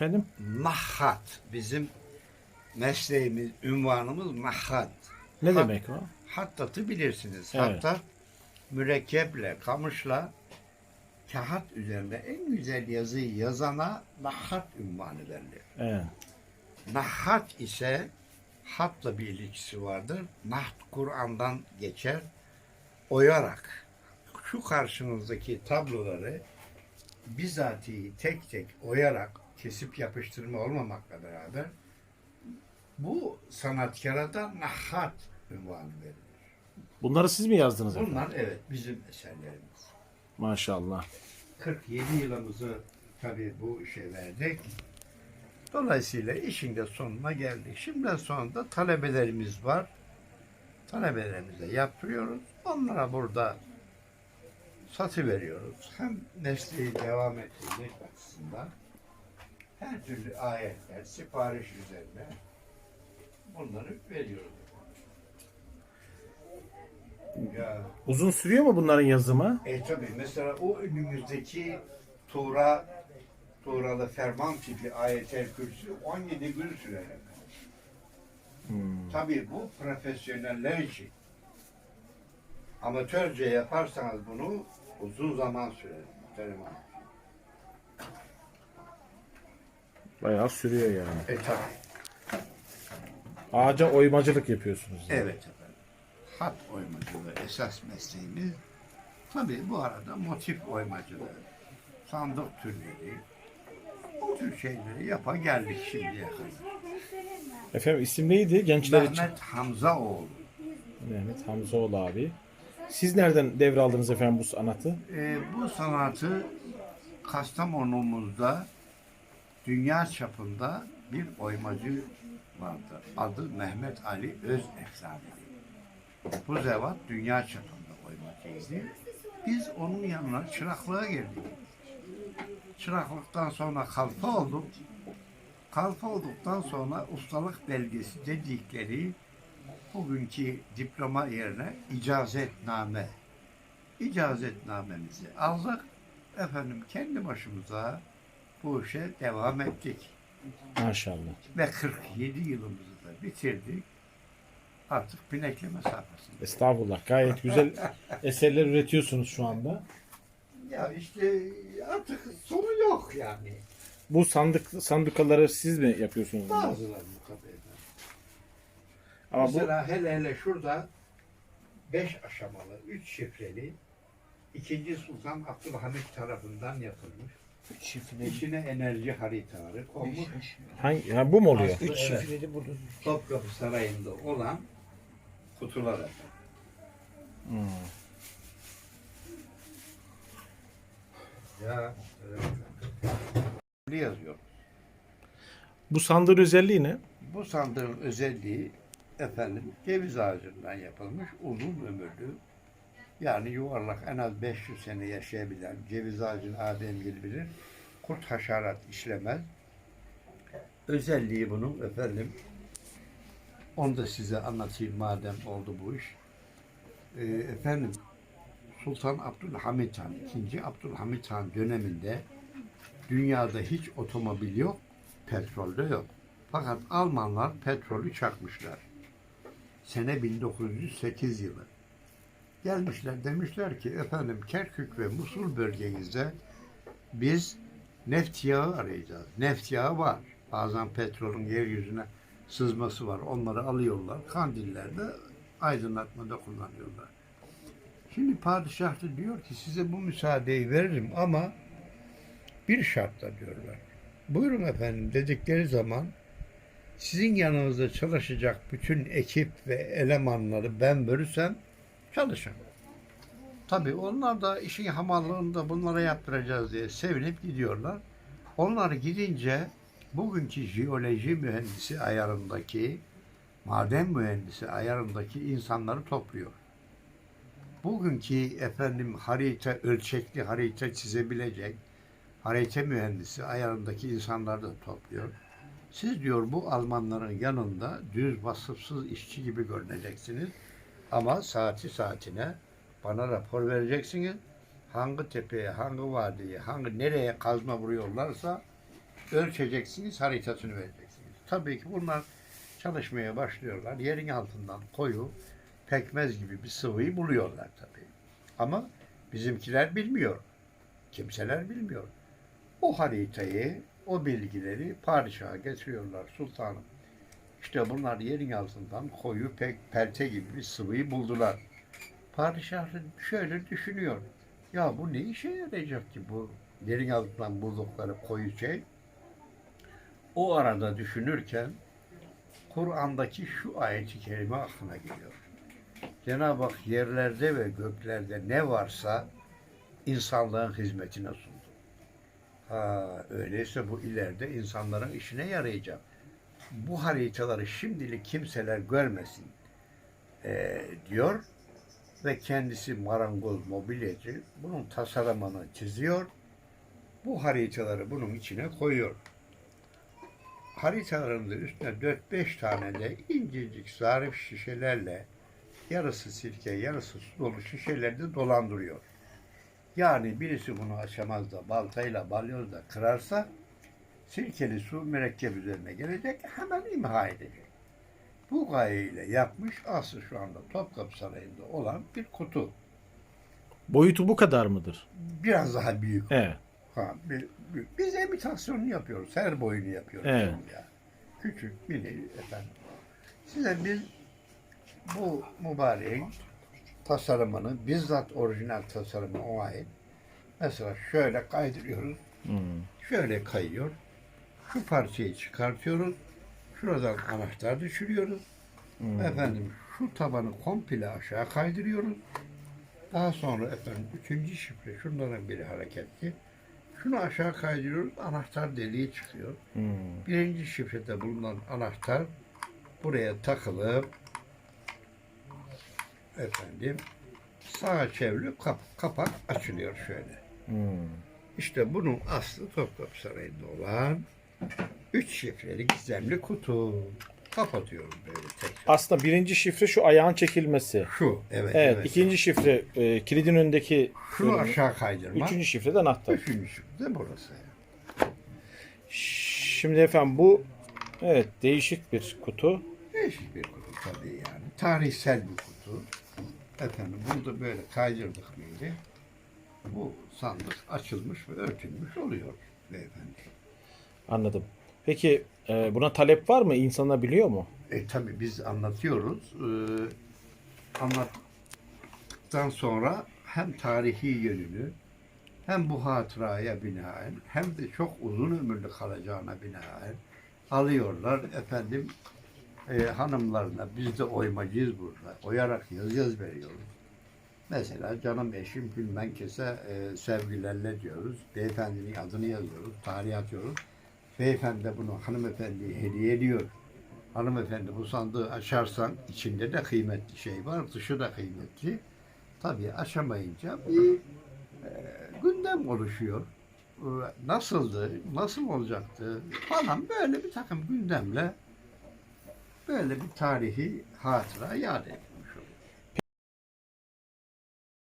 Efendim? Mahat. Bizim mesleğimiz, ünvanımız mahat. Ne Hat- demek o? Hattatı bilirsiniz. Evet. Hattat mürekkeple, kamışla kağıt üzerinde en güzel yazıyı yazana nahat ünvanı verilir. Evet. Nahat ise hatla bir ilişkisi vardır. Naht Kur'an'dan geçer. Oyarak şu karşınızdaki tabloları bizatihi tek tek oyarak kesip yapıştırma olmamakla beraber bu sanatkara da nahat ünvanı verilir. Bunları siz mi yazdınız efendim? Bunlar evet bizim eserlerimiz. Maşallah. 47 yılımızı tabii bu işe verdik. Dolayısıyla işin de sonuna geldik. Şimdiden sonra da talebelerimiz var. Talebelerimize yaptırıyoruz. Onlara burada satı veriyoruz. Hem mesleği devam ettirmek açısından her türlü ayetler, sipariş üzerine bunları veriyoruz. Ya Uzun sürüyor mu bunların yazımı? e tabi mesela o önümüzdeki Tuğra Tuğralı ferman tipi ayetel kürsü 17 gün sürer. Hmm. Tabi bu profesyoneller için. Amatörce yaparsanız bunu uzun zaman sürer. muhterem hanım. Bayağı sürüyor yani. E tabi. Ağaca oymacılık yapıyorsunuz. yani. Evet efendim. Hat oymacılığı esas mesleğimiz. Tabi bu arada motif oymacılığı, sandık türleri, bu tür şeyleri yapa geldik şimdiye kadar. Efendim isim neydi gençler için? Mehmet Hamzaoğlu. Mehmet Hamzoğlu abi. Siz nereden devraldınız efendim bu sanatı? Ee, bu sanatı Kastamonumuzda dünya çapında bir oymacı vardı. Adı Mehmet Ali Öz Efsane. Bu zevat dünya çapında oymacıydı. Biz onun yanına çıraklığa girdik. Çıraklıktan sonra kalfa olduk. Kalfa olduktan sonra ustalık belgesi dedikleri bugünkü diploma yerine icazetname icazetnamemizi aldık. Efendim kendi başımıza bu işe devam ettik. Maşallah. Ve 47 yılımızı da bitirdik. Artık pinekle mesafesinde. Estağfurullah. Gayet güzel eserler üretiyorsunuz şu anda. Ya işte artık sonu yok yani. Bu sandık sandukaları siz mi yapıyorsunuz? Bazıları bu kadar. Ama bu Mesela hele hele şurada beş aşamalı, üç şifreli ikinci Sultan Abdülhamit tarafından yapılmış. İçine enerji haritaları konmuş. hangi ha, bu mu oluyor? Üç şifreli burada. Topkapı Sarayı'nda olan kutular efendim. Hmm. Ya evet. yazıyor. Bu sandığın özelliği ne? Bu sandığın özelliği efendim ceviz ağacından yapılmış uzun ömürlü yani yuvarlak en az 500 sene yaşayabilen ceviz ağacını Ademgil bilir. Kurt haşerat işlemez. Özelliği bunun efendim onu da size anlatayım madem oldu bu iş. Ee, efendim Sultan Abdülhamit Han, 2. Abdülhamit Han döneminde dünyada hiç otomobil yok, petrol de yok. Fakat Almanlar petrolü çakmışlar. Sene 1908 yılı. Gelmişler demişler ki efendim Kerkük ve Musul bölgenizde biz neft yağı arayacağız. Neft yağı var. Bazen petrolün yeryüzüne sızması var. Onları alıyorlar. Kandillerde aydınlatmada kullanıyorlar. Şimdi padişah da diyor ki size bu müsaadeyi veririm ama bir şartla diyorlar. Buyurun efendim dedikleri zaman sizin yanınızda çalışacak bütün ekip ve elemanları ben verirsem çalışın. Tabii onlar da işin hamallığını da bunlara yaptıracağız diye sevinip gidiyorlar. Onlar gidince bugünkü jeoloji mühendisi ayarındaki, maden mühendisi ayarındaki insanları topluyor. Bugünkü efendim harita, ölçekli harita çizebilecek harita mühendisi ayarındaki insanları da topluyor. Siz diyor bu Almanların yanında düz vasıfsız işçi gibi görüneceksiniz. Ama saati saatine bana rapor vereceksiniz. Hangi tepeye, hangi vadiye, hangi nereye kazma vuruyorlarsa ölçeceksiniz, haritasını vereceksiniz. Tabii ki bunlar çalışmaya başlıyorlar. Yerin altından koyu, pekmez gibi bir sıvıyı buluyorlar tabii. Ama bizimkiler bilmiyor. Kimseler bilmiyor. O haritayı, o bilgileri padişaha getiriyorlar sultanım. İşte bunlar yerin altından koyu pek pelte gibi bir sıvıyı buldular. Padişah şöyle düşünüyor. Ya bu ne işe yarayacak ki bu yerin altından buldukları koyu şey? O arada düşünürken Kur'an'daki şu ayet-i kerime aklına geliyor. Cenab-ı Hak yerlerde ve göklerde ne varsa insanlığın hizmetine sundu. Ha, öyleyse bu ileride insanların işine yarayacak. Bu haritaları şimdilik kimseler görmesin eee, diyor ve kendisi marangoz mobilyacı bunun tasarımını çiziyor. Bu haritaları bunun içine koyuyor. Haritaların da üstüne 4-5 tane de incecik zarif şişelerle yarısı sirke yarısı su dolu şişelerde dolandırıyor. Yani birisi bunu açamaz da baltayla balyozla kırarsa sirkeli su mürekkep üzerine gelecek hemen imha edecek. Bu gayeyle yapmış aslı şu anda Topkapı Sarayı'nda olan bir kutu. Boyutu bu kadar mıdır? Biraz daha büyük. Evet. Ha, bir, bir- biz imitasyonunu yapıyoruz. Her boyunu yapıyoruz. Evet. Ya. Küçük, mini efendim. Size biz bu mübareğin tasarımını bizzat orijinal tasarımı o ait. Mesela şöyle kaydırıyoruz. Hmm. Şöyle kayıyor. Şu parçayı çıkartıyoruz. Şuradan anahtar düşürüyoruz. Hmm. Efendim şu tabanı komple aşağı kaydırıyoruz. Daha sonra efendim üçüncü şifre şunların biri hareketli. Şunu aşağı kaydırıyoruz. Anahtar deliği çıkıyor. Hmm. Birinci şifrede bulunan anahtar buraya takılıp efendim sağa çevrilip kap- kapak açılıyor şöyle. Hmm. İşte bunun aslı Topkapı Sarayı'nda olan üç şifreli gizemli kutu. Kapatıyoruz böyle tekrar. Aslında birinci şifre şu ayağın çekilmesi. Şu evet. Evet. ikinci şifre e, kilidin önündeki Şunu bölümü. aşağı kaydırma. Üçüncü şifre de anahtar. Üçüncü şifre de burası. Şimdi efendim bu evet değişik bir kutu. Değişik bir kutu tabii yani. Tarihsel bir kutu. Efendim bunu da böyle kaydırdık mıydı? Bu sandık açılmış ve örtülmüş oluyor beyefendi. Anladım. Peki e, buna talep var mı? İnsanlar biliyor mu? E tabii biz anlatıyoruz. Ee, anlattıktan sonra hem tarihi yönünü hem bu hatıraya binaen hem de çok uzun ömürlü kalacağına binaen alıyorlar. Efendim e, hanımlarına biz de oymacıyız burada. Oyarak yaz yaz veriyoruz. Mesela canım eşim bilmem kese e, sevgilerle diyoruz. Beyefendinin adını yazıyoruz. Tarih atıyoruz. Beyefendi de bunu hanımefendiye hediye ediyor. Hanımefendi bu sandığı açarsan içinde de kıymetli şey var, dışı da kıymetli. Tabii açamayınca bir e, gündem oluşuyor. E, nasıldı, nasıl olacaktı falan böyle bir takım gündemle böyle bir tarihi hatıra yad ediyor.